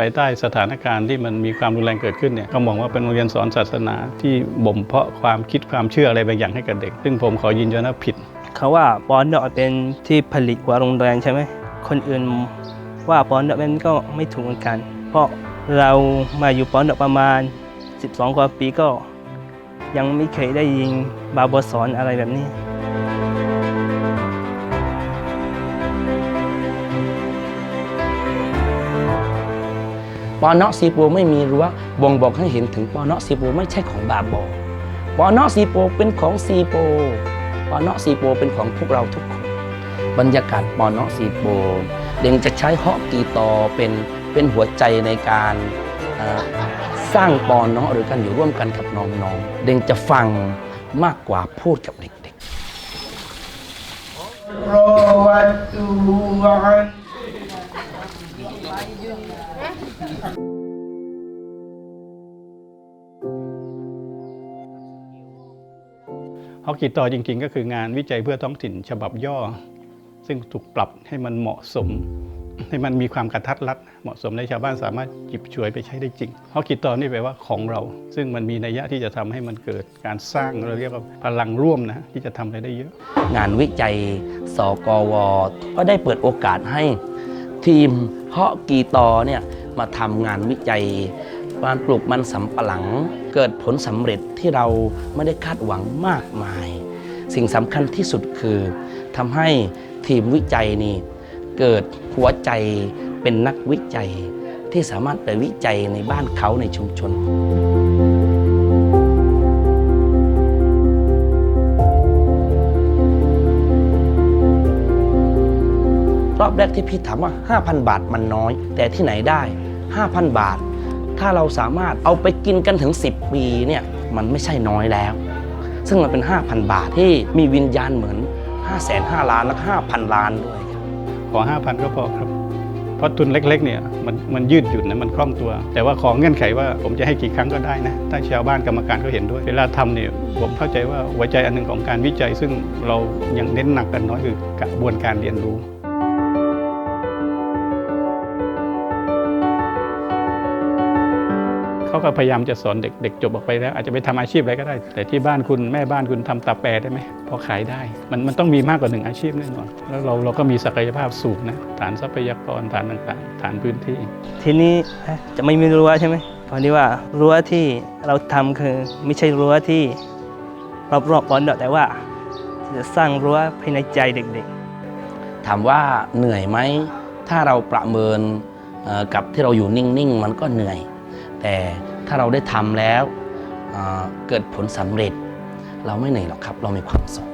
ภายใต้สถานการณ์ที่มันมีความรุนแรงเกิดขึ้นเนี่ยก็มองว่าเป็นโรงเรียนสอนศาสนาที่บ่มเพาะความคิดความเชื่ออะไรบางอย่างให้กับเด็ก ซึ่งผมขอยืนยันว่าผิดเขาว่าปอนดอกเป็นที่ผลิตหัวโรงแรมใช่ไหมคนอื่นว่าปอนดอกมันก็ไม่ถูกเหมือนกัน เพราะเรามาอยู่ปอนดอกประมาณ 12 กว่าปีก็ ยังไม่เคยได้ยินบาบสอนอะไรแบบนี้ ปอเนาะซีโปไม่มีรั้วบ่งบอกให้เห็นถึงปอเนาะซีโปไม่ใช่ของบาบอปอเนาะซีโปเป็นของซีโปปอเนาะซีโปเป็นของพวกเราทุกคน บรรยากาศปอเนาะซีโปเด็งจะใช้ฮอกกีตอเป็นเป็นหัวใจในการสร้างปอเนาะหรือการอยู่ร่วมกันกับน้องๆ เด็งจะฟังมากกว่าพูดกับเด็กๆ ฮอกกี้ตอจริง ๆ ก็คืองานวิจัยเพื่อท้องถิ่นฉบับย่อ ซึ่งถูกปรับให้มันเหมาะสม ให้มันมีความกระทัดรัด เหมาะสมในชาวบ้านสามารถหยิบฉวยไปใช้ได้จริงฮอกกี้ตอนี่แปลว่าของเรา ซึ่งมันมีนัยยะที่จะทำให้มันเกิดการสร้างเราเรียกว่าพลังร่วมนะที่จะทำอะไรได้เยอะ งานวิจัยสกว ก็ได้เปิดโอกาสให้ทีมเพาะกีตอเนี่ยมาทำงานวิจัย การปลูกมันสำปะหลัง เกิดผลสำเร็จที่เราไม่ได้คาดหวังมากมาย สิ่งสำคัญที่สุดคือทำให้ทีมวิจัยนี่เกิดหัวใจเป็นนักวิจัยที่สามารถไปวิจัยในบ้านเขาในชุมชนรอบแรกที่พี่ถามว่า 5,000 บาทมันน้อย แต่ที่ไหนได้ 5,000 บาท ถ้าเราสามารถเอาไปกินกันถึง 10 ปีเนี่ยมันไม่ใช่น้อยแล้ว ซึ่งมันเป็น 5,000 บาทที่มีวิญญาณเหมือน 5 5 0 0 0ล้านและ5,000 ล้านด้วยครับขอ 5,000 ก็พอครับ เพราะทุนเล็กๆเนี่ยมันมันยืดหยุ่นนะมันคล่องตัว แต่ว่าขอเงื่อนไขว่าผมจะให้กี่ครั้งก็ได้นะถ้าชาวบ้านกรรมการเขาเห็นด้วย เวลาทำเนี่ยผมเข้าใจว่าหัวใจอันหนึ่งของการวิจัย ซึ่งเรายังเน้นหนักกันน้อยคือกระบวนการเรียนรู้ เขาก็พยายามจะสอนเด็กเด็กจบออกไปแล้ว อาจจะไปทำอาชีพอะไรก็ได้ แต่ที่บ้านคุณแม่บ้านคุณทำตาแปรได้ไหมพอขายได้ มันมันต้องมีมากกว่าหนึ่งอาชีพแน่นอน แล้วเราเราก็มีศักยภาพสูงนะฐานทรัพยากรฐานต่างๆ ฐานพื้นที่ ทีนี้เอ๊ะจะไม่มีรั้วใช่ไหมเพราะนี่ว่ารั้วที่เราทำคือไม่ใช่รั้วที่รอบๆปอนดอกแต่ว่าจะสร้างรั้วภายในใจเด็กๆ ถามว่าเหนื่อยไหมถ้าเราประเมินเอ่อกับที่เราอยู่นิ่งๆ มันก็เหนื่อย แต่ถ้าเราได้ทำแล้วเเกิดผลสำเร็จ เราไม่เหนื่อยหรอกครับ เรามีความสุข